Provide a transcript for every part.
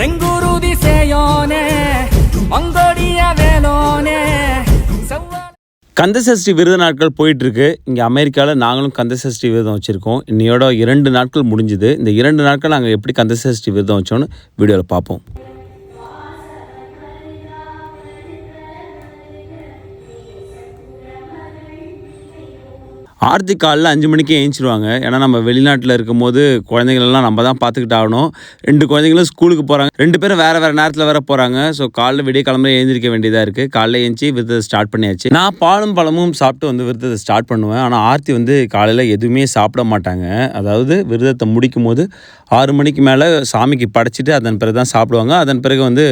செங்குருதி சேயோனே மங்கோடிய வேலோனே கந்தசஷ்டி விருது நாட்கள் போயிட்டு இருக்கு இங்கே அமெரிக்காவில் நாங்களும் கந்தசஷ்டி விரதம் வச்சுருக்கோம். இன்னையோட இரண்டு நாட்கள் முடிஞ்சுது. இந்த இரண்டு நாட்கள் நாங்கள் எப்படி கந்தசஷ்டி விரதம் வச்சோன்னு வீடியோவில் பார்ப்போம். ஆர்த்தி காலில் அஞ்சு மணிக்கே ஏஞ்சிருவாங்க. ஏன்னா நம்ம வெளிநாட்டில் இருக்கும்போது குழந்தைங்களெல்லாம் நம்ம தான் பார்த்துக்கிட்டு ஆகணும். ரெண்டு குழந்தைங்களும் ஸ்கூலுக்கு போகிறாங்க ரெண்டு பேரும் வேறு வேறு நேரத்தில் வேற போகிறாங்க ஸோ காலைல விடிய கிளம்புற எழுந்திரிக்க வேண்டியதாக இருக்குது காலைல ஏஞ்சி விரதத்தை ஸ்டார்ட் பண்ணியாச்சு. நான் பாலும் பழமும் சாப்பிட்டு வந்து விரதத்தை ஸ்டார்ட் பண்ணுவேன். ஆனால் ஆர்த்தி வந்து காலையில் எதுவுமே சாப்பிட மாட்டாங்க. அதாவது விரதத்தை முடிக்கும் போது ஆறு மணிக்கு மேலே சாமிக்கு படைச்சிட்டு அதன் பிறகு தான் சாப்பிடுவாங்க. அதன் பிறகு வந்து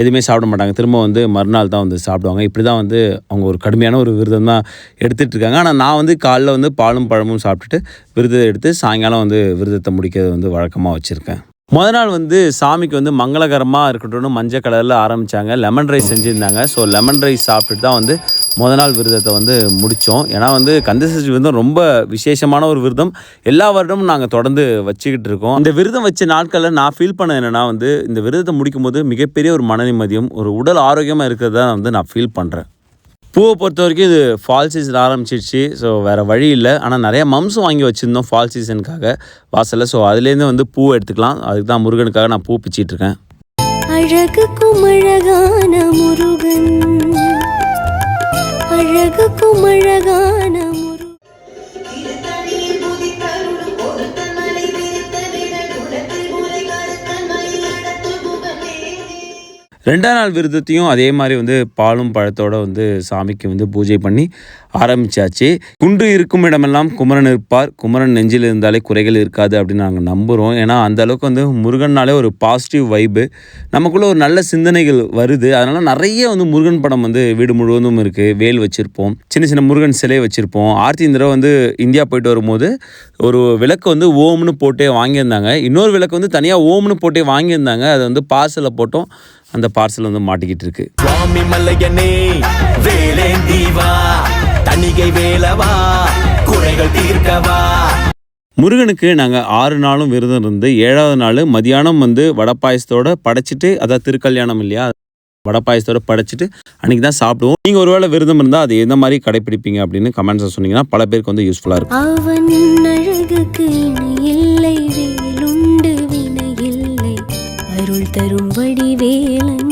எதுவுமே சாப்பிட மாட்டாங்க. திரும்ப வந்து மறுநாள் தான் வந்து சாப்பிடுவாங்க. இப்படி தான் வந்து அவங்க ஒரு கடுமையான ஒரு விரதம் தான் எடுத்துகிட்டு இருக்காங்க. ஆனால் நான் வந்து காலைல வந்து பாலும் பழமும் சாப்பிட்டுட்டு விரதத்தை எடுத்து சாயங்காலம் வந்து விரதத்தை முடிக்கிறது வந்து வழக்கமாக வச்சுருக்கேன். முத நாள் வந்து சாமிக்கு வந்து மங்களகரமாக இருக்கட்டும்னு மஞ்சள் கலரில் ஆரம்பித்தாங்க லெமன் ரைஸ் செஞ்சுருந்தாங்க. ஸோ லெமன் ரைஸ் சாப்பிட்டுட்டு தான் வந்து முத நாள் விரதத்தை வந்து முடித்தோம் ஏன்னா வந்து கந்தசஷ்டி விரதம் ரொம்ப விசேஷமான ஒரு விரதம். எல்லா வருடமும் நாங்கள் தொடர்ந்து வச்சுக்கிட்டு இருக்கோம். இந்த விரதம் வச்ச நாட்களில் நான் ஃபீல் பண்ண என்னென்னா வந்து இந்த விரதத்தை முடிக்கும் போது மிகப்பெரிய ஒரு மன நிம்மதியும் ஒரு உடல் ஆரோக்கியமாக இருக்கிறதா வந்து நான் ஃபீல் பண்ணுறேன் பூவை பொறுத்த வரைக்கும் இது ஃபால் சீசன் ஆரம்பிச்சிடுச்சு ஸோ வேறு வழி இல்லை. ஆனால் நிறைய மம்ஸும் வாங்கி வச்சுருந்தோம் ஃபால் சீசனுக்காக வாசலில். ஸோ அதுலேருந்து வந்து பூ எடுத்துக்கலாம். அதுக்கு தான் முருகனுக்காக நான் பூ பிச்சிட்ருக்கேன் அழகுக்கும் அழகான முருகன். அழகுக்கும் அழகான ரெண்டாம் நாள் விரதத்தையும் அதே மாதிரி வந்து பாலும் பழத்தோட வந்து சாமிக்கு வந்து பூஜை பண்ணி ஆரம்பிச்சாச்சு. குன்று இருக்கும் இடமெல்லாம் குமரன் இருப்பார். குமரன் நெஞ்சில் இருந்தாலே குறைகள் இருக்காது அப்படின்னு நாங்கள் நம்புகிறோம் ஏன்னா அந்த அளவுக்கு வந்து முருகன்னாலே ஒரு பாசிட்டிவ் வைப்பு நமக்குள்ளே ஒரு நல்ல சிந்தனைகள் வருது. அதனால் நிறைய வந்து முருகன் படம் வந்து வீடு முழுவதும் இருக்குது வேல் வச்சுருப்போம். சின்ன சின்ன முருகன் சிலை வச்சுருப்போம். ஆர்த்தி இந்திரா வந்து இந்தியா போயிட்டு வரும்போது ஒரு விளக்கு வந்து ஓம்னு போட்டே வாங்கியிருந்தாங்க. இன்னொரு விளக்கு வந்து தனியாக ஓம்னு போட்டே வாங்கியிருந்தாங்க. அதை வந்து பார்சலில் போட்டோம். அந்த பார்சல் வந்து மாட்டிக்கிட்டு இருக்கு. சுவாமி மல்லையனே வேலேந்தீவா தணிகை வேலவா குறைகள் தீர்க்கவா. முருகனுக்கு நாங்கள் ஆறு நாளும் விரதம் இருந்து ஏழாவது நாள் மதியானம் வந்து வடை பாயசத்தோட படைச்சிட்டு அதான் திருக்கல்யாணம் இல்லையா? வடை பாயசத்தோட படைச்சிட்டு அன்றைக்கி தான் சாப்பிடுவோம். நீங்கள் ஒருவேளை விரதம் இருந்தால் அது எந்த மாதிரி கடைப்பிடிப்பீங்க அப்படின்னு கமெண்ட்ஸை சொன்னீங்கன்னா பல பேருக்கு வந்து யூஸ்ஃபுல்லாக இருக்கும். தரும் வடிவேலன்